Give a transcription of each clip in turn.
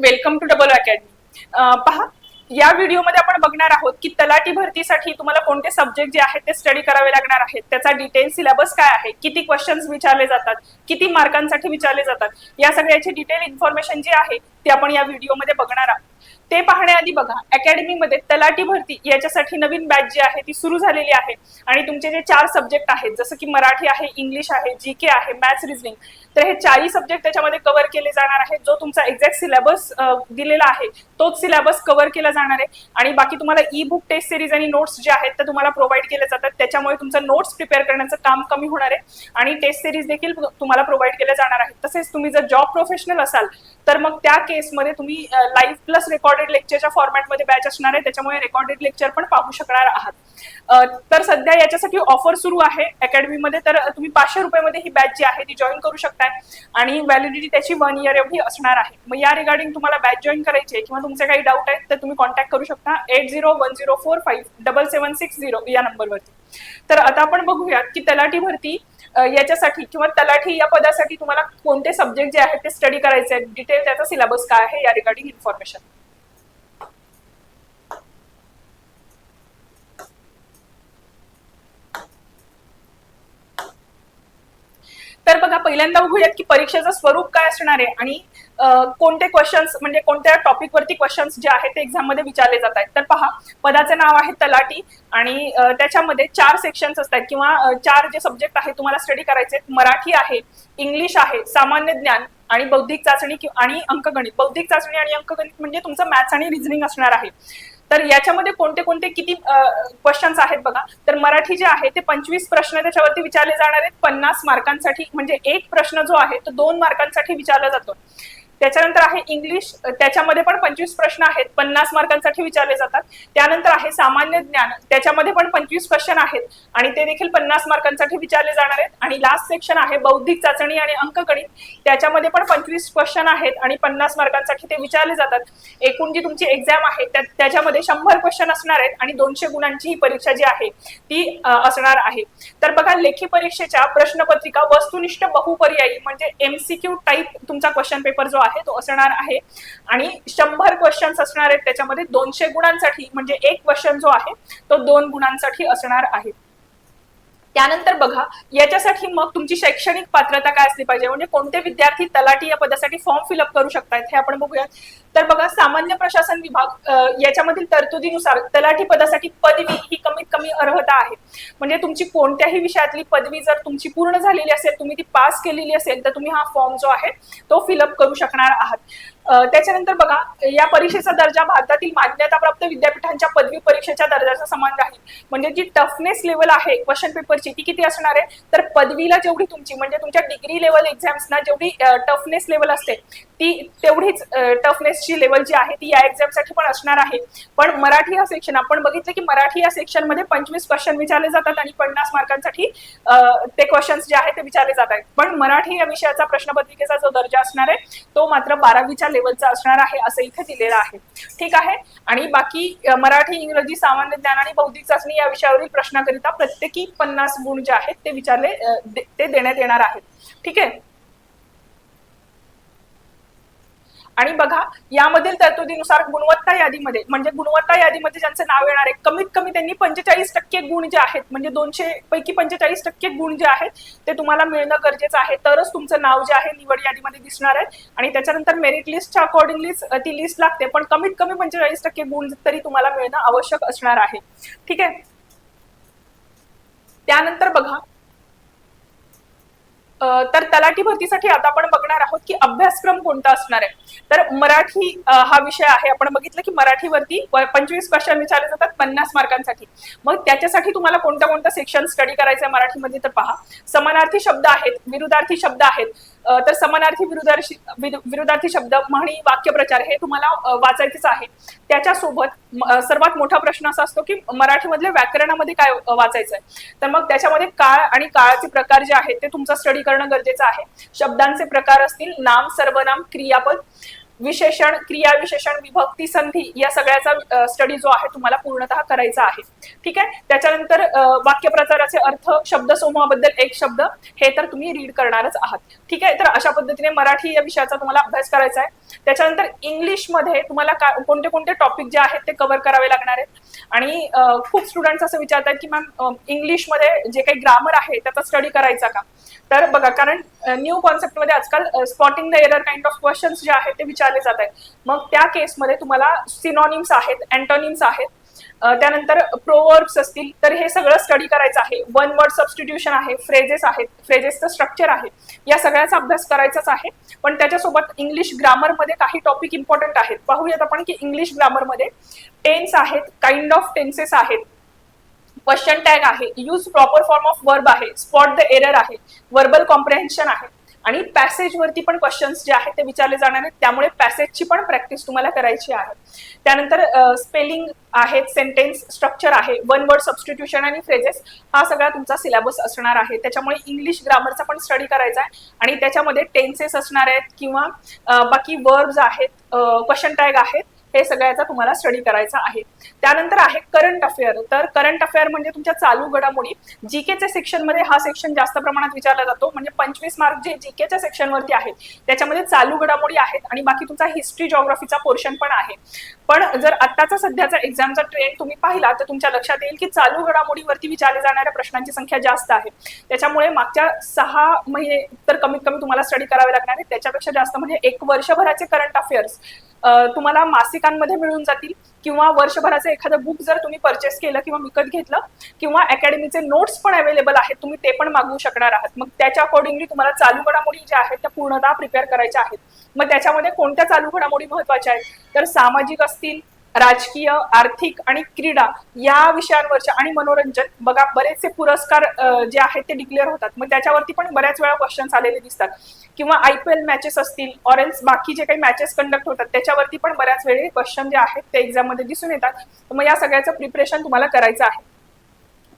Welcome to double academy. पहा या व्हिडिओमध्ये आपण बघणार आहोत की तलाठी भरतीसाठी तुम्हाला कोणते सब्जेक्ट जे आहेत ते स्टडी करावे लागणार आहेत. त्याचा डिटेल सिलेबस काय आहे? किती क्वेश्चन्स विचारले जातात? किती मार्कांसाठी विचारले जातात? या सगळ्याची डिटेल इन्फॉर्मेशन जी आहे ती आपण या व्हिडिओमध्ये बघणार आहोत. ते पाहण्याआधी बघा अकॅडमीमध्ये तलाठी भरती याच्यासाठी नवीन बॅच जी आहे ती सुरू झालेली आहे. आणि तुमचे जे चार सब्जेक्ट आहेत जसं की मराठी आहे इंग्लिश आहे जी के आहे मॅथ्स रिजनिंग तर हे चारही सब्जेक्ट त्याच्यामध्ये कव्हर केले जाणार आहेत. जो तुमचा एक्झॅक्ट सिलेबस दिलेला आहे तोच सिलेबस कव्हर केला जाणार आहे. आणि बाकी तुम्हाला ई बुक टेस्ट सिरीज आणि नोट्स जे आहेत ते तुम्हाला प्रोव्हाइड केले जातात. त्याच्यामुळे तुमचं नोट्स प्रिपेअर करण्याचं काम कमी होणार आहे. आणि टेस्ट सिरीज देखील तुम्हाला प्रोव्हाइड केल्या जाणार आहेत. तसेच तुम्ही जर जॉब प्रोफेशनल असाल तर मग त्या केसमध्ये तुम्ही लाईव्ह प्लस रेकॉर्ड रेकॉर्डेड लेक्चरच्या फॉर्मॅटमध्ये बॅच असणार आहे त्याच्यामुळे रेकॉर्डेड लेक्चर पण पाहू शकणार आहात. तर सध्या याच्यासाठी ऑफर सुरू आहे अकॅडमीमध्ये तर तुम्ही पाचशे रुपयामध्ये ही बॅच जी आहे ती जॉईन करू शकताय. आणि व्हॅलिडिटी त्याची वन इयर एवढी असणार आहे. मग या रिगार्डिंग तुम्हाला बॅच जॉईन करायची आहे किंवा तुमचे काही डाऊट आहेत तर तुम्ही कॉन्टॅक्ट करू शकता eight zero one zero four five double seven six zero या नंबरवरती तर आता आपण बघूयात की तलाठी भरती याच्यासाठी किंवा तलाठी या पदासाठी तुम्हाला कोणते सब्जेक्ट जे आहेत ते स्टडी करायचे आहेत. डिटेल त्याचा सिलेबस काय आहे या रिगार्डिंग इन्फॉर्मेशन तर बघा पहिल्यांदा बघूयात की परीक्षेचं स्वरूप काय असणार आहे आणि कोणते क्वेश्चन्स म्हणजे कोणत्या टॉपिक वरती क्वेश्चन्स जे आहेत ते एक्झाममध्ये विचारले जात आहेत. तर पहा पदाचं नाव आहे तलाठी आणि त्याच्यामध्ये चार सेक्शन्स असतात किंवा चार जे सब्जेक्ट आहेत तुम्हाला स्टडी करायचे आहेत. मराठी आहे इंग्लिश आहे सामान्य ज्ञान आणि बौद्धिक चाचणी आणि अंकगणित. बौद्धिक चाचणी आणि अंकगणित म्हणजे तुमचं मॅथ्स आणि रिझनिंग असणार आहे. तर याच्यामध्ये कोणते कोणते किती क्वेश्चन्स आहेत बघा. तर मराठी जे आहे ते पंचवीस प्रश्न त्याच्यावरती विचारले जाणार आहेत. पन्नास मार्कांसाठी म्हणजे एक प्रश्न जो आहे तो दोन मार्कांसाठी विचारला जातो. त्याच्यानंतर आहे इंग्लिश त्याच्यामध्ये पण पंचवीस प्रश्न आहेत पन्नास मार्कांसाठी विचारले जातात. त्यानंतर आहे सामान्य ज्ञान त्याच्यामध्ये पण पंचवीस क्वेश्चन आहेत आणि ते देखील पन्नास मार्कांसाठी विचारले जाणार आहेत. आणि लास्ट सेक्शन आहे बौद्धिक चाचणी आणि अंकगणित. त्याच्यामध्ये पण पंचवीस क्वेश्चन आहेत आणि पन्नास मार्कांसाठी ते विचारले जातात. एकूण जी तुमची एक्झाम आहे त्या- त्याच्यामध्ये शंभर क्वेश्चन असणार आहेत आणि दोनशे गुणांची ही परीक्षा जी आहे ती असणार आहे. तर बघा लेखी परीक्षेच्या प्रश्नपत्रिका वस्तुनिष्ठ बहुपर्यायी म्हणजे एमसीक्यू टाईप तुमचा क्वेश्चन पेपर जो आहे तो असणार आहे. आणि शंभर क्वेश्चन्स असणार आहेत त्याच्यामध्ये दोनशे गुणांसाठी म्हणजे एक क्वेश्चन जो आहे तो दोन गुणांसाठी असणार आहे. त्यानंतर बघा याच्यासाठी मग तुमची शैक्षणिक पात्रता काय असली पाहिजे? म्हणजे कोणते विद्यार्थी तलाठी या पदासाठी फॉर्म फिलअप करू शकतात हे आपण बघूयात. तर बघा सामान्य प्रशासन विभाग याच्यामधील तरतुदीनुसार तलाठी पदासाठी पदवी ही कमीत कमी अर्हता आहे. म्हणजे तुमची कोणत्याही विषयातली पदवी जर तुमची पूर्ण झालेली असेल तुम्ही ती पास केलेली असेल तर तुम्ही हा फॉर्म जो आहे तो फिलअप करू शकणार आहात. त्याच्यानंतर बघा या परीक्षेचा दर्जा भारतातील मान्यताप्राप्त विद्यापीठांच्या पदवी परीक्षेच्या दर्जाचा समान राहील. म्हणजे जी टफनेस लेवल आहे क्वेश्चन पेपरची ती किती असणार आहे? तर पदवीला जेवढी तुमची म्हणजे तुमच्या डिग्री लेवल एक्झाम्सना जेवढी टफनेस लेवल असते ती तेवढीच टफनेसची लेवल जी आहे ती या एक्झामसाठी पण असणार आहे. पण मराठी हा सेक्शन आपण बघितलं की मराठी या सेक्शनमध्ये पंचवीस क्वेश्चन विचारले जातात आणि पन्नास मार्कांसाठी ते क्वेश्चन्स जे आहेत ते विचारले जात आहेत पण मराठी या विषयाचा प्रश्नपत्रिकेचा जो दर्जा असणार आहे तो मात्र बारावीच्या लेवलचा असणार आहे असं इथे दिलेलं आहे. ठीक आहे? आणि बाकी मराठी इंग्रजी सामान्य ज्ञान आणि बौद्धिक चाचणी या विषयावरील प्रश्नाकरिता प्रत्येकी पन्नास गुण जे आहेत ते विचारले ते देण्यात येणार आहेत. ठीक आहे? आणि बघा यामधील तरतुदीनुसार गुणवत्ता यादीमध्ये म्हणजे गुणवत्ता यादीमध्ये ज्यांचं नाव येणार आहे कमीत कमी त्यांनी पंचेचाळीस टक्के गुण जे आहेत म्हणजे दोनशे पैकी पंचेचाळीस टक्के गुण जे आहेत ते तुम्हाला मिळणं गरजेचं आहे. तरच तुमचं नाव जे आहे निवड यादीमध्ये दिसणार आहे. आणि त्याच्यानंतर मेरिट लिस्टच्या अकॉर्डिंगलीच ती लिस्ट लागते पण कमीत कमी पंचेचाळीस टक्के गुण तरी तुम्हाला मिळणं आवश्यक असणार आहे. ठीक आहे? त्यानंतर बघा तर तलाठी भरतीसाठी आता आपण बघणार आहोत की अभ्यासक्रम कोणता असणार आहे. तर मराठी हा विषय आहे. आपण बघितलं की मराठीवरती पंचवीस क्वेश्चन विचारले जातात पन्नास मार्कांसाठी. मग त्याच्यासाठी तुम्हाला कोणतं कोणता सेक्शन स्टडी करायचं आहे मराठीमध्ये तर पहा. समानार्थी शब्द आहेत विरुद्धार्थी शब्द आहेत. तर समानार्थी विरुद्धार्थी विरु- विरुद्धार्थी शब्द म्हणी वाक्यप्रचार हे तुम्हाला वाचायचेच आहे त्याच्यासोबत सर्वात मोठा प्रश्न असा असतो की मराठीमधल्या व्याकरणामध्ये काय वाचायचं आहे? तर मग त्याच्यामध्ये काळ आणि काळाचे प्रकार जे आहेत ते तुमचा स्टडी करणं गरजेचं आहे. शब्दांचे प्रकार असतील नाम सर्वनाम क्रियापद विशेषण क्रिया विशेषण विभक्ती संधी या सगळ्याचा स्टडी जो आहे तुम्हाला पूर्णतः करायचा आहे. ठीक आहे? त्याच्यानंतर वाक्यप्रचाराचे अर्थ शब्द समूहाबद्दल एक शब्द हे तर तुम्ही रीड करणारच आहात. ठीक आहे? तर अशा पद्धतीने मराठी या विषयाचा तुम्हाला अभ्यास करायचा आहे. त्याच्यानंतर इंग्लिशमध्ये तुम्हाला काय कोणते कोणते टॉपिक जे आहेत ते कव्हर करावे लागणार आहेत. आणि खूप स्टुडंट्स असं विचारतात की मॅम इंग्लिशमध्ये जे काही ग्रामर आहे त्याचा स्टडी करायचा का? तर बघा कारण न्यू कॉन्सेप्टमध्ये आजकाल spotting the error kind of questions जे आहेत ते विचार विचारले जात आहेत मग त्या केसमध्ये तुम्हाला सिनॉनिम्स आहेत अँटोनिम्स आहेत. त्यानंतर प्रोवर्ब्स असतील तर हे सगळं स्टडी करायचं आहे. वन वर्ड सबस्टिट्यूशन आहे फ्रेजेस आहेत फ्रेजेसचं स्ट्रक्चर आहे. या सगळ्याचा अभ्यास करायचाच आहे. पण त्याच्यासोबत इंग्लिश ग्रामरमध्ये काही टॉपिक इम्पॉर्टंट आहेत. पाहूयात आपण की इंग्लिश ग्रामरमध्ये टेन्स आहेत काइंड ऑफ टेन्सेस आहेत. क्वेश्चन टॅग आहे use proper form of verb आहे. स्पॉट द एरर आहे. वर्बल कॉम्प्रेहेन्शन आहे. आणि पॅसेजवरती पण क्वेश्चन्स जे आहेत ते विचारले जाणार आहेत. त्यामुळे पॅसेजची पण प्रॅक्टिस तुम्हाला करायची आहे. त्यानंतर स्पेलिंग आहेत सेंटेन्स स्ट्रक्चर आहे वन वर्ड सबस्टिट्यूशन आणि फ्रेजेस हा सगळा तुमचा सिलेबस असणार आहे. त्याच्यामुळे इंग्लिश ग्रामरचा पण स्टडी करायचा आहे. आणि त्याच्यामध्ये टेन्सेस असणार आहेत किंवा बाकी वर्ब्स आहेत क्वेश्चन टॅग आहेत. हे सगळ्याचा तुम्हाला स्टडी करायचा आहे. त्यानंतर आहे करंट अफेअर तर करंट अफेअर म्हणजे तुमच्या चालू घडामोडी. जीकेच्या सेक्शनमध्ये हा सेक्शन जास्त प्रमाणात विचारला जातो. म्हणजे पंचवीस मार्क जे जीकेच्या सेक्शन वरती आहेत त्याच्यामध्ये चालू घडामोडी आहेत आणि बाकी तुमचा हिस्ट्री जॉग्राफीचा पोर्शन पण आहे. पण जर आत्ताचा सध्याचा एक्झामचा ट्रेंड तुम्ही पाहिला तर तुमच्या लक्षात येईल की चालू घडामोडीवरती विचारले जाणाऱ्या प्रश्नांची संख्या जास्त आहे. त्याच्यामुळे मागच्या सहा महिने तर कमीत कमी तुम्हाला स्टडी करावे लागणार आहे. त्याच्यापेक्षा जास्त म्हणजे एक वर्षभराचे करंट अफेअर्स तुम्हाला मासिकांमध्ये मिळून जातील किंवा वर्षभराचं एखादं बुक जर तुम्ही परचेस केलं किंवा विकत घेतलं किंवा अकॅडमीचे नोट्स पण अवेलेबल आहेत तुम्ही ते पण मागवू शकणार आहात. मग त्याच्या अकॉर्डिंगली तुम्हाला चालू घडामोडी ज्या आहेत त्या पूर्णतः प्रिपेअर करायच्या आहेत. मग त्याच्यामध्ये कोणत्या चालू घडामोडी महत्त्वाच्या आहेत? तर सामाजिक असतील राजकीय आर्थिक आणि क्रीडा या विषयांवरच्या आणि मनोरंजन बघा बरेचसे पुरस्कार जे आहेत ते डिक्लेअर होतात. मग त्याच्यावरती पण बऱ्याच वेळा क्वेश्चन्स आलेले दिसतात. किंवा आय पी एल मॅचेस असतील ऑरेल्स बाकी जे काही मॅचेस कंडक्ट होतात त्याच्यावरती पण बऱ्याच वेळी क्वेश्चन जे आहेत ते एक्झाममध्ये दिसून येतात. मग या सगळ्याचं प्रिपरेशन तुम्हाला करायचं आहे.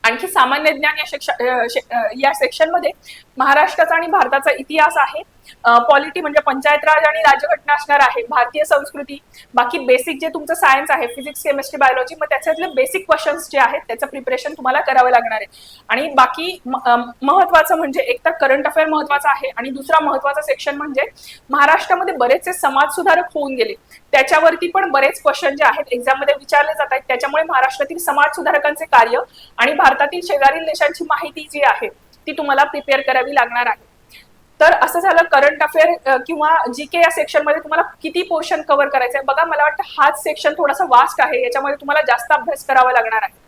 आणखी सामान्य ज्ञान या सेक्शन या सेक्शनमध्ये महाराष्ट्राचा आणि भारताचा इतिहास आहे. पॉलिटी म्हणजे पंचायत राज आणि राज्यघटना असणार आहे. भारतीय संस्कृती बाकी बेसिक जे तुमचं सायन्स आहे फिजिक्स केमिस्ट्री बायोलॉजी मग त्याच्यातले बेसिक क्वेश्चन्स जे आहेत त्याचं प्रिपरेशन तुम्हाला करावं लागणार आहे. आणि बाकी महत्वाचं म्हणजे एक तर करंट अफेअर महत्वाचं आहे आणि दुसरा महत्त्वाचा सेक्शन म्हणजे महाराष्ट्रामध्ये बरेचसे समाज सुधारक होऊन गेले. त्याच्यावरती पण बरेच क्वेश्चन जे आहेत एक्झाममध्ये विचारले जात आहेत. त्याच्यामुळे महाराष्ट्रातील समाज सुधारकांचे कार्य आणि भारतातील शेजारील देशांची माहिती जी आहे ती तुम्हाला प्रिपेअर करावी लागणार आहे. तर असं झालं करंट अफेअर किंवा जी के या सेक्शनमध्ये तुम्हाला किती पोर्शन कव्हर करायचं आहे? बघा मला वाटतं हाच सेक्शन थोडासा वास्ट आहे याच्यामध्ये तुम्हाला जास्त अभ्यास करावा लागणार आहे.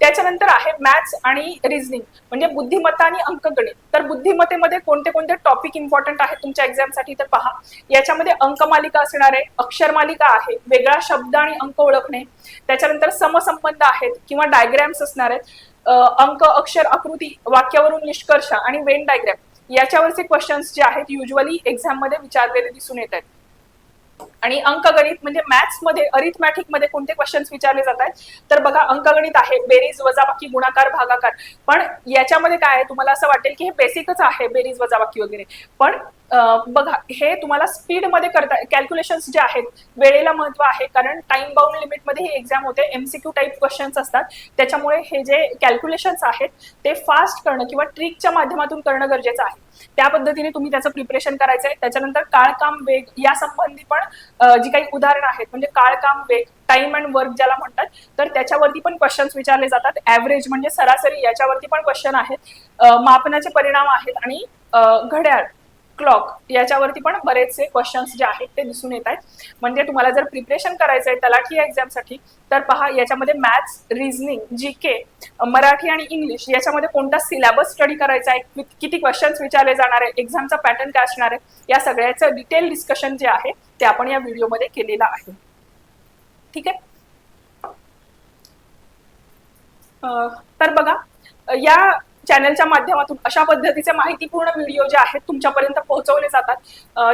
त्याच्यानंतर आहे मॅथ्स आणि रिझनिंग म्हणजे बुद्धिमत्ता आणि अंकगणित. तर बुद्धिमत्तेमध्ये कोणते कोणते टॉपिक इम्पॉर्टंट आहेत तुमच्या एक्झामसाठी तर पहा. याच्यामध्ये अंकमालिका असणार आहे अक्षरमालिका आहे वेगळा शब्द आणि अंक ओळखणे. त्याच्यानंतर समसंबंध आहेत किंवा डायग्रॅम्स असणार आहेत. अंक अक्षर आकृती वाक्यावरून निष्कर्ष आणि वेन डायग्राम याच्यावरचे क्वेश्चन्स जे आहेत युजली एक्झाममध्ये विचारलेले दिसून येत आहेत. आणि अंकगणित म्हणजे मॅथ्समध्ये अरिथमॅटिकमध्ये कोणते क्वेश्चन्स विचारले जात आहेत? तर बघा अंकगणित आहे बेरीज वजाबाकी गुणाकार भागाकार. पण याच्यामध्ये काय आहे? तुम्हाला असं वाटेल की हे बेसिकच आहे बेरीज वजाबाकी वगैरे. पण बघा हे तुम्हाला स्पीडमध्ये करता कॅल्क्युलेशन्स जे आहेत वेळेला महत्त्व आहे. कारण टाइम बाउंड लिमिटमध्ये ही एक्झाम होते एमसीक्यू टाईप क्वेश्चन्स असतात. त्याच्यामुळे हे जे कॅल्क्युलेशन्स आहेत ते फास्ट करणं किंवा ट्रिकच्या माध्यमातून करणं गरजेचं आहे. त्या पद्धतीने तुम्ही त्याचं प्रिपरेशन करायचं आहे त्याच्यानंतर काळकाम वेग या संबंधी पण जी काही उदाहरणं आहेत म्हणजे काळकाम वेग टाइम अँड वर्क ज्याला म्हणतात तर त्याच्यावरती पण क्वेश्चन्स विचारले जातात. ऍव्हरेज म्हणजे सरासरी याच्यावरती पण क्वेश्चन आहेत. मापनाचे परिणाम आहेत आणि घड्याळ. क्लॉक याच्यावरती पण बरेचसे क्वेश्चन्स जे आहेत ते दिसून येत आहेत. म्हणजे तुम्हाला जर प्रिपरेशन करायचं आहे तलाठी या एक्झामसाठी तर पहा याच्यामध्ये maths reasoning G K Marathi आणि इंग्लिश याच्यामध्ये कोणता सिलेबस स्टडी करायचा आहे किती क्वेश्चन्स विचारले जाणार आहे एक्झामचा पॅटर्न काय असणार आहे या सगळ्याचं डिटेल डिस्कशन जे आहे ते आपण या व्हिडिओमध्ये केलेलं आहे. ठीक आहे? तर बघा या चॅनलच्या माध्यमातून अशा पद्धतीचे माहितीपूर्ण व्हिडिओ जे आहेत तुमच्यापर्यंत पोहोचवले जातात.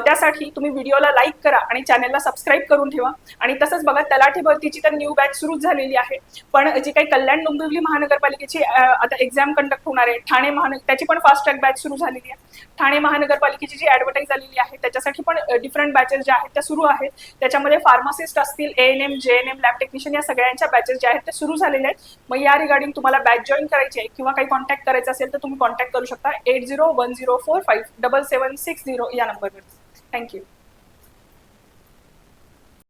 त्यासाठी तुम्ही व्हिडिओला लाईक करा आणि चॅनलला सबस्क्राईब करून ठेवा. आणि तसंच बघा तलाठी भरतीची तर न्यू बॅच सुरू झालेली आहे. पण जी काही कल्याण डोंबिवली महानगरपालिकेची आता एक्झाम कंडक्ट होणार आहे. ठाणे महानगर त्याची पण फास्ट ट्रॅक बॅच सुरू झालेली आहे. ठाणे महानगरपालिकेची जी ऍडव्हर्टाईज झालेली आहे त्याच्यासाठी पण डिफरंट बॅचेस ज्या आहेत त्या सुरू आहेत. त्याच्यामध्ये फार्मासिस्ट असतील A N M J N M lab technician या सगळ्यांच्या बॅचेस ज्या आहेत त्या सुरू झालेल्या आहेत. मग या रिगार्डिंग तुम्हाला बॅच जॉईन करायची आहे किंवा काही कॉन्टॅक्ट करायचं असेल तर तुम्ही कॉन्टॅक्ट करू शकता. Eight zero one zero four five double seven six zero या नंबरवर थँक्यू